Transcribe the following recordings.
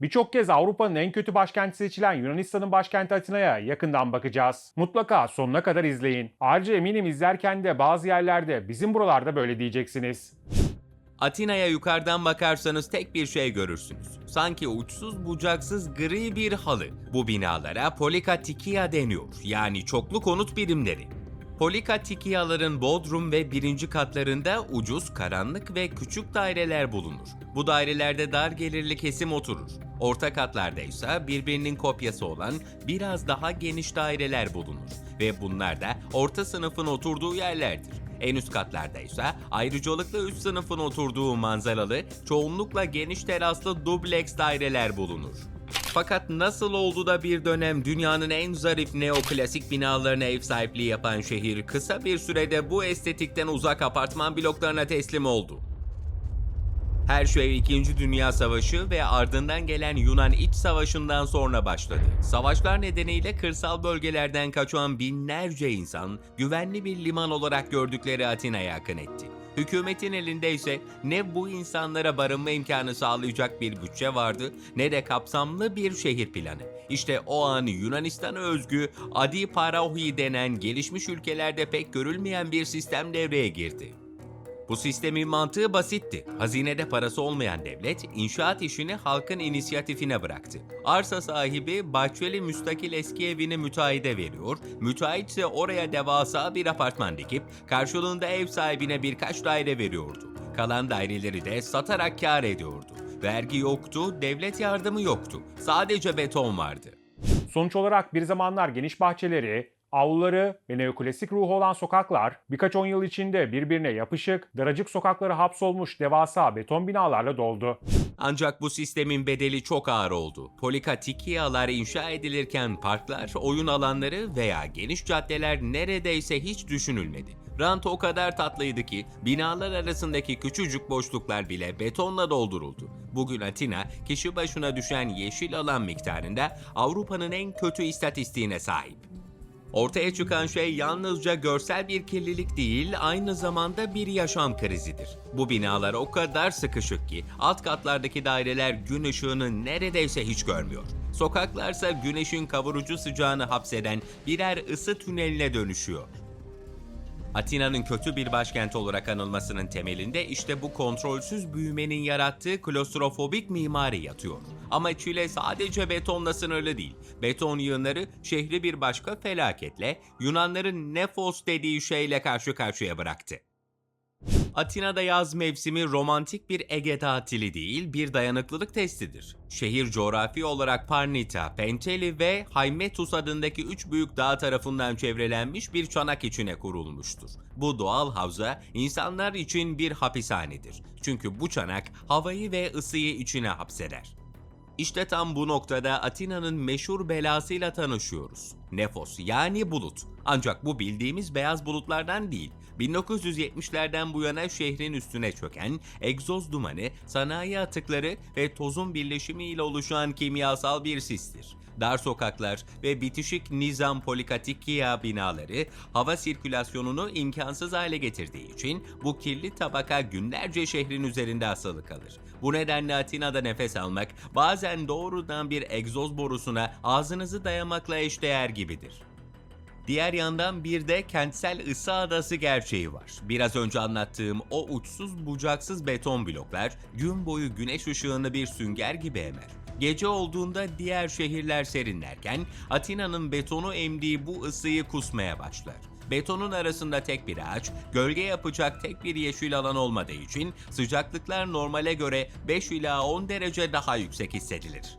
Birçok kez Avrupa'nın en kötü başkenti seçilen Yunanistan'ın başkenti Atina'ya yakından bakacağız. Mutlaka sonuna kadar izleyin. Ayrıca eminim izlerken de bazı yerlerde bizim buralarda böyle diyeceksiniz. Atina'ya yukarıdan bakarsanız tek bir şey görürsünüz. Sanki uçsuz bucaksız gri bir halı. Bu binalara polikatikia deniyor. Yani çoklu konut birimleri. Polikatikiyaların bodrum ve birinci katlarında ucuz, karanlık ve küçük daireler bulunur. Bu dairelerde dar gelirli kesim oturur. Orta katlarda ise birbirinin kopyası olan biraz daha geniş daireler bulunur. Ve bunlar da orta sınıfın oturduğu yerlerdir. En üst katlarda ise ayrıcalıklı üst sınıfın oturduğu manzaralı, çoğunlukla geniş teraslı dubleks daireler bulunur. Fakat nasıl oldu da bir dönem dünyanın en zarif neoklasik binalarına ev sahipliği yapan şehir kısa bir sürede bu estetikten uzak apartman bloklarına teslim oldu? Her şey 2. Dünya Savaşı ve ardından gelen Yunan İç Savaşı'ndan sonra başladı. Savaşlar nedeniyle kırsal bölgelerden kaçan binlerce insan güvenli bir liman olarak gördükleri Atina'ya akın etti. Hükümetin elinde ise ne bu insanlara barınma imkanı sağlayacak bir bütçe vardı ne de kapsamlı bir şehir planı. İşte o an Yunanistan'a özgü Adi Paraohi denen gelişmiş ülkelerde pek görülmeyen bir sistem devreye girdi. Bu sistemin mantığı basitti. Hazinede parası olmayan devlet, inşaat işini halkın inisiyatifine bıraktı. Arsa sahibi bahçeli müstakil eski evini müteahhide veriyor, müteahhit ise oraya devasa bir apartman dikip karşılığında ev sahibine birkaç daire veriyordu. Kalan daireleri de satarak kar ediyordu. Vergi yoktu, devlet yardımı yoktu. Sadece beton vardı. Sonuç olarak bir zamanlar geniş bahçeleri, avluları ve neoklasik ruhu olan sokaklar birkaç on yıl içinde birbirine yapışık, daracık sokakları hapsolmuş devasa beton binalarla doldu. Ancak bu sistemin bedeli çok ağır oldu. Polikatikiyalar inşa edilirken parklar, oyun alanları veya geniş caddeler neredeyse hiç düşünülmedi. Rant o kadar tatlıydı ki binalar arasındaki küçücük boşluklar bile betonla dolduruldu. Bugün Atina kişi başına düşen yeşil alan miktarında Avrupa'nın en kötü istatistiğine sahip. Ortaya çıkan şey yalnızca görsel bir kirlilik değil, aynı zamanda bir yaşam krizidir. Bu binalar o kadar sıkışık ki alt katlardaki daireler gün ışığını neredeyse hiç görmüyor. Sokaklarsa güneşin kavurucu sıcağını hapseden birer ısı tüneline dönüşüyor. Atina'nın kötü bir başkent olarak anılmasının temelinde işte bu kontrolsüz büyümenin yarattığı klostrofobik mimari yatıyor. Ama Çile sadece betonla sınırlı değil. Beton yığınları şehri bir başka felaketle, Yunanların nefos dediği şeyle karşı karşıya bıraktı. Atina'da yaz mevsimi romantik bir Ege tatili değil, bir dayanıklılık testidir. Şehir coğrafi olarak Parnita, Penteli ve Hymettus adındaki üç büyük dağ tarafından çevrelenmiş bir çanak içine kurulmuştur. Bu doğal havza insanlar için bir hapishanedir. Çünkü bu çanak havayı ve ısıyı içine hapseder. İşte tam bu noktada Atina'nın meşhur belasıyla tanışıyoruz. Nefos yani bulut. Ancak bu bildiğimiz beyaz bulutlardan değil. 1970'lerden bu yana şehrin üstüne çöken egzoz dumanı, sanayi atıkları ve tozun birleşimiyle oluşan kimyasal bir sistir. Dar sokaklar ve bitişik nizam polikatikiya binaları hava sirkülasyonunu imkansız hale getirdiği için bu kirli tabaka günlerce şehrin üzerinde asılı kalır. Bu nedenle Atina'da nefes almak bazen doğrudan bir egzoz borusuna ağzınızı dayamakla eşdeğer gibidir. Diğer yandan bir de kentsel ısı adası gerçeği var. Biraz önce anlattığım o uçsuz bucaksız beton bloklar gün boyu güneş ışığını bir sünger gibi emer. Gece olduğunda diğer şehirler serinlerken Atina'nın betonu emdiği bu ısıyı kusmaya başlar. Betonun arasında tek bir ağaç, gölge yapacak tek bir yeşil alan olmadığı için sıcaklıklar normale göre 5 ila 10 derece daha yüksek hissedilir.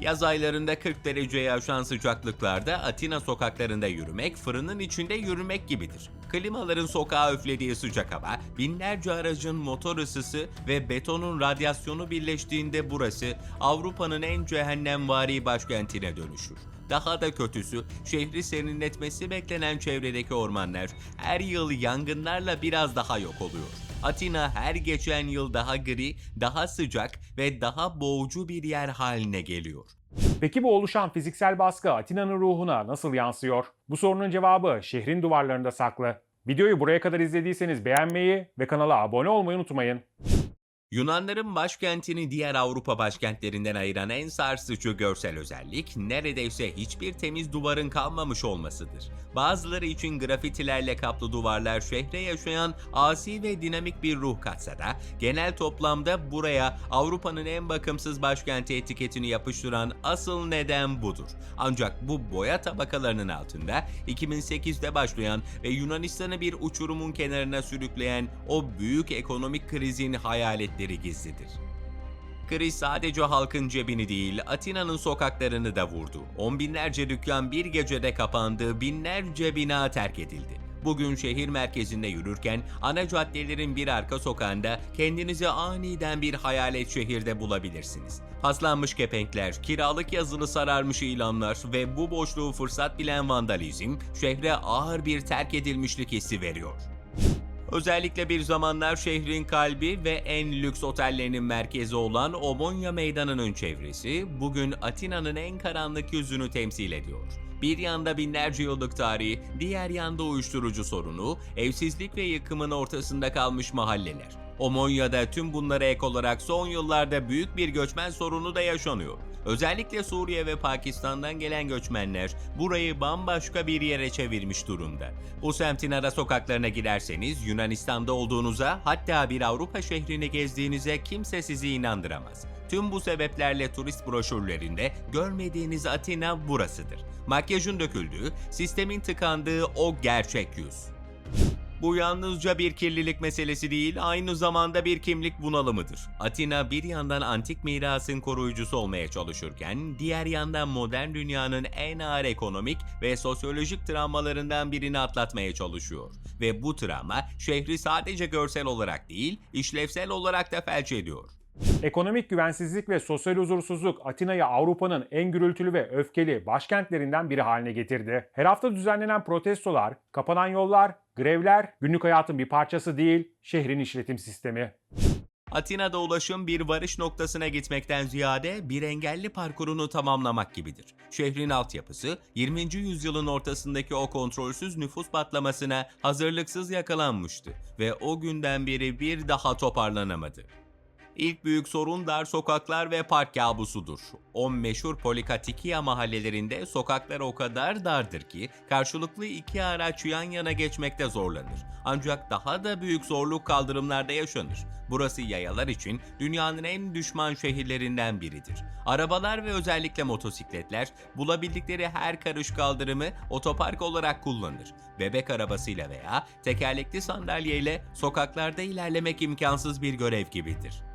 Yaz aylarında 40 dereceye aşan sıcaklıklarda Atina sokaklarında yürümek fırının içinde yürümek gibidir. Klimaların sokağa üflediği sıcak hava, binlerce aracın motor ısısı ve betonun radyasyonu birleştiğinde burası Avrupa'nın en cehennemvari başkentine dönüşür. Daha da kötüsü şehri serinletmesi beklenen çevredeki ormanlar her yıl yangınlarla biraz daha yok oluyor. Atina her geçen yıl daha gri, daha sıcak ve daha boğucu bir yer haline geliyor. Peki bu oluşan fiziksel baskı Atina'nın ruhuna nasıl yansıyor? Bu sorunun cevabı şehrin duvarlarında saklı. Videoyu buraya kadar izlediyseniz beğenmeyi ve kanala abone olmayı unutmayın. Yunanların başkentini diğer Avrupa başkentlerinden ayıran en sarsıcı görsel özellik neredeyse hiçbir temiz duvarın kalmamış olmasıdır. Bazıları için grafitilerle kaplı duvarlar şehre yaşayan asi ve dinamik bir ruh katsa da genel toplamda buraya Avrupa'nın en bakımsız başkenti etiketini yapıştıran asıl neden budur. Ancak bu boya tabakalarının altında 2008'de başlayan ve Yunanistan'ı bir uçurumun kenarına sürükleyen o büyük ekonomik krizin hayaletleri gizlidir. Kriz sadece halkın cebini değil, Atina'nın sokaklarını da vurdu. On binlerce dükkan bir gecede kapandı, binlerce bina terk edildi. Bugün şehir merkezinde yürürken ana caddelerin bir arka sokağında kendinizi aniden bir hayalet şehirde bulabilirsiniz. Paslanmış kepenkler, kiralık yazılı sararmış ilanlar ve bu boşluğu fırsat bilen vandalizm şehre ağır bir terk edilmişlik hissi veriyor. Özellikle bir zamanlar şehrin kalbi ve en lüks otellerinin merkezi olan Omonya Meydanı'nın çevresi bugün Atina'nın en karanlık yüzünü temsil ediyor. Bir yanda binlerce yıllık tarihi, diğer yanda uyuşturucu sorunu, evsizlik ve yıkımın ortasında kalmış mahalleler. Omonya'da tüm bunlara ek olarak son yıllarda büyük bir göçmen sorunu da yaşanıyor. Özellikle Suriye ve Pakistan'dan gelen göçmenler burayı bambaşka bir yere çevirmiş durumda. Bu semtin ara sokaklarına girerseniz Yunanistan'da olduğunuza hatta bir Avrupa şehrini gezdiğinize kimse sizi inandıramaz. Tüm bu sebeplerle turist broşürlerinde görmediğiniz Atina burasıdır. Makyajın döküldüğü, sistemin tıkandığı o gerçek yüz. Bu yalnızca bir kirlilik meselesi değil, aynı zamanda bir kimlik bunalımıdır. Atina bir yandan antik mirasın koruyucusu olmaya çalışırken, diğer yandan modern dünyanın en ağır ekonomik ve sosyolojik travmalarından birini atlatmaya çalışıyor. Ve bu travma şehri sadece görsel olarak değil, işlevsel olarak da felç ediyor. Ekonomik güvensizlik ve sosyal huzursuzluk Atina'yı Avrupa'nın en gürültülü ve öfkeli başkentlerinden biri haline getirdi. Her hafta düzenlenen protestolar, kapanan yollar, grevler günlük hayatın bir parçası değil, şehrin işletim sistemi. Atina'da ulaşım bir varış noktasına gitmekten ziyade bir engelli parkurunu tamamlamak gibidir. Şehrin altyapısı 20. yüzyılın ortasındaki o kontrolsüz nüfus patlamasına hazırlıksız yakalanmıştı ve o günden beri bir daha toparlanamadı. İlk büyük sorun dar sokaklar ve park kabusudur. O meşhur Polikatikia mahallelerinde sokaklar o kadar dardır ki karşılıklı iki araç yan yana geçmekte zorlanır. Ancak daha da büyük zorluk kaldırımlarda yaşanır. Burası yayalar için dünyanın en düşman şehirlerinden biridir. Arabalar ve özellikle motosikletler bulabildikleri her karış kaldırımı otopark olarak kullanır. Bebek arabasıyla veya tekerlekli sandalyeyle sokaklarda ilerlemek imkansız bir görev gibidir.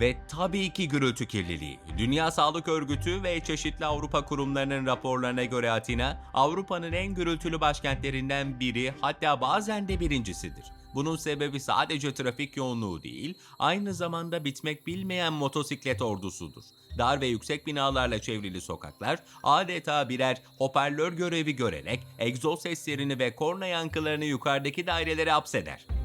Ve tabii ki gürültü kirliliği. Dünya Sağlık Örgütü ve çeşitli Avrupa kurumlarının raporlarına göre Atina, Avrupa'nın en gürültülü başkentlerinden biri hatta bazen de birincisidir. Bunun sebebi sadece trafik yoğunluğu değil, aynı zamanda bitmek bilmeyen motosiklet ordusudur. Dar ve yüksek binalarla çevrili sokaklar adeta birer hoparlör görevi görerek egzoz seslerini ve korna yankılarını yukarıdaki dairelere hapseder.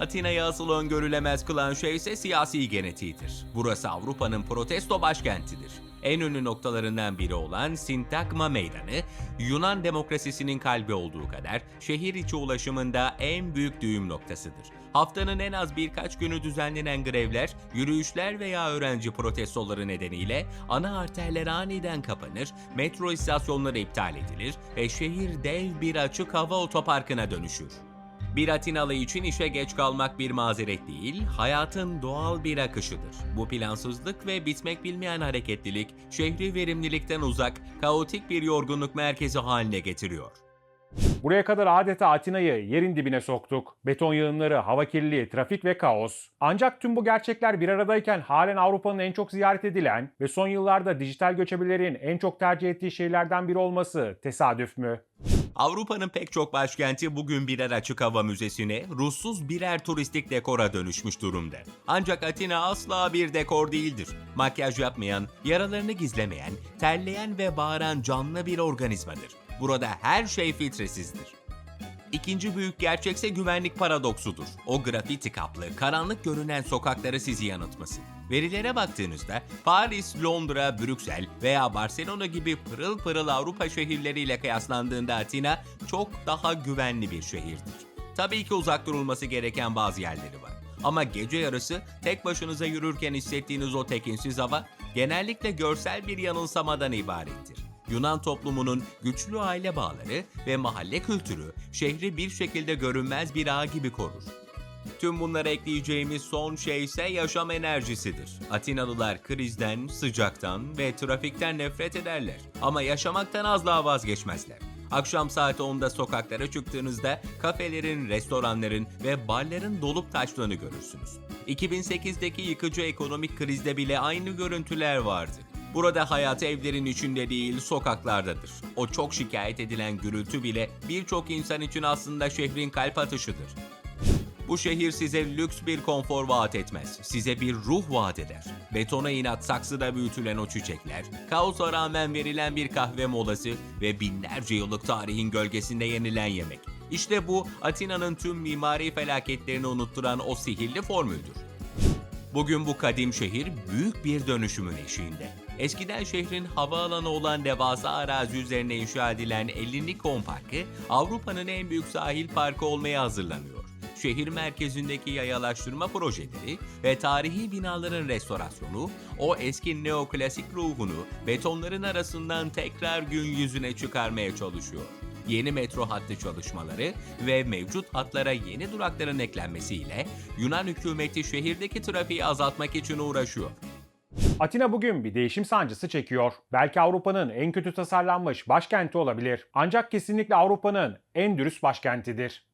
Atina'yı asıl öngörülemez kılan şey ise siyasi genetiğidir. Burası Avrupa'nın protesto başkentidir. En ünlü noktalarından biri olan Sintagma Meydanı, Yunan demokrasisinin kalbi olduğu kadar şehir içi ulaşımında en büyük düğüm noktasıdır. Haftanın en az birkaç günü düzenlenen grevler, yürüyüşler veya öğrenci protestoları nedeniyle ana arterler aniden kapanır, metro istasyonları iptal edilir ve şehir dev bir açık hava otoparkına dönüşür. Bir Atinalı için işe geç kalmak bir mazeret değil, hayatın doğal bir akışıdır. Bu plansızlık ve bitmek bilmeyen hareketlilik, şehri verimlilikten uzak, kaotik bir yorgunluk merkezi haline getiriyor. Buraya kadar adeta Atina'yı yerin dibine soktuk. Beton yığınları, hava kirliliği, trafik ve kaos. Ancak tüm bu gerçekler bir aradayken halen Avrupa'nın en çok ziyaret edilen ve son yıllarda dijital göçebelerin en çok tercih ettiği şehirlerden biri olması tesadüf mü? Avrupa'nın pek çok başkenti bugün birer açık hava müzesine, ruhsuz birer turistik dekora dönüşmüş durumda. Ancak Atina asla bir dekor değildir. Makyaj yapmayan, yaralarını gizlemeyen, terleyen ve bağıran canlı bir organizmadır. Burada her şey filtresizdir. İkinci büyük gerçekse güvenlik paradoksudur. O grafiti kaplı, karanlık görünen sokakları sizi yanıltması. Verilere baktığınızda Paris, Londra, Brüksel veya Barcelona gibi pırıl pırıl Avrupa şehirleriyle kıyaslandığında Atina çok daha güvenli bir şehirdir. Tabii ki uzak durulması gereken bazı yerleri var. Ama gece yarısı tek başınıza yürürken hissettiğiniz o tekinsiz hava genellikle görsel bir yanılsamadan ibarettir. Yunan toplumunun güçlü aile bağları ve mahalle kültürü şehri bir şekilde görünmez bir ağ gibi korur. Tüm bunlara ekleyeceğimiz son şey ise yaşam enerjisidir. Atinalılar krizden, sıcaktan ve trafikten nefret ederler. Ama yaşamaktan asla vazgeçmezler. Akşam saat 10'da sokaklara çıktığınızda kafelerin, restoranların ve barların dolup taştığını görürsünüz. 2008'deki yıkıcı ekonomik krizde bile aynı görüntüler vardı. Burada hayat evlerin içinde değil sokaklardadır. O çok şikayet edilen gürültü bile birçok insan için aslında şehrin kalp atışıdır. Bu şehir size lüks bir konfor vaat etmez. Size bir ruh vaat eder. Betona inat saksıda büyütülen o çiçekler, kaosa rağmen verilen bir kahve molası ve binlerce yıllık tarihin gölgesinde yenilen yemek. İşte bu Atina'nın tüm mimari felaketlerini unutturan o sihirli formüldür. Bugün bu kadim şehir büyük bir dönüşümün eşiğinde. Eskiden şehrin havaalanı olan devasa arazi üzerine inşa edilen Ellinikon Parkı, Avrupa'nın en büyük sahil parkı olmaya hazırlanıyor. Şehir merkezindeki yayalaştırma projeleri ve tarihi binaların restorasyonu, o eski neoklasik ruhunu betonların arasından tekrar gün yüzüne çıkarmaya çalışıyor. Yeni metro hattı çalışmaları ve mevcut hatlara yeni durakların eklenmesiyle Yunan hükümeti şehirdeki trafiği azaltmak için uğraşıyor. Atina bugün bir değişim sancısı çekiyor. Belki Avrupa'nın en kötü tasarlanmış başkenti olabilir. Ancak kesinlikle Avrupa'nın en dürüst başkentidir.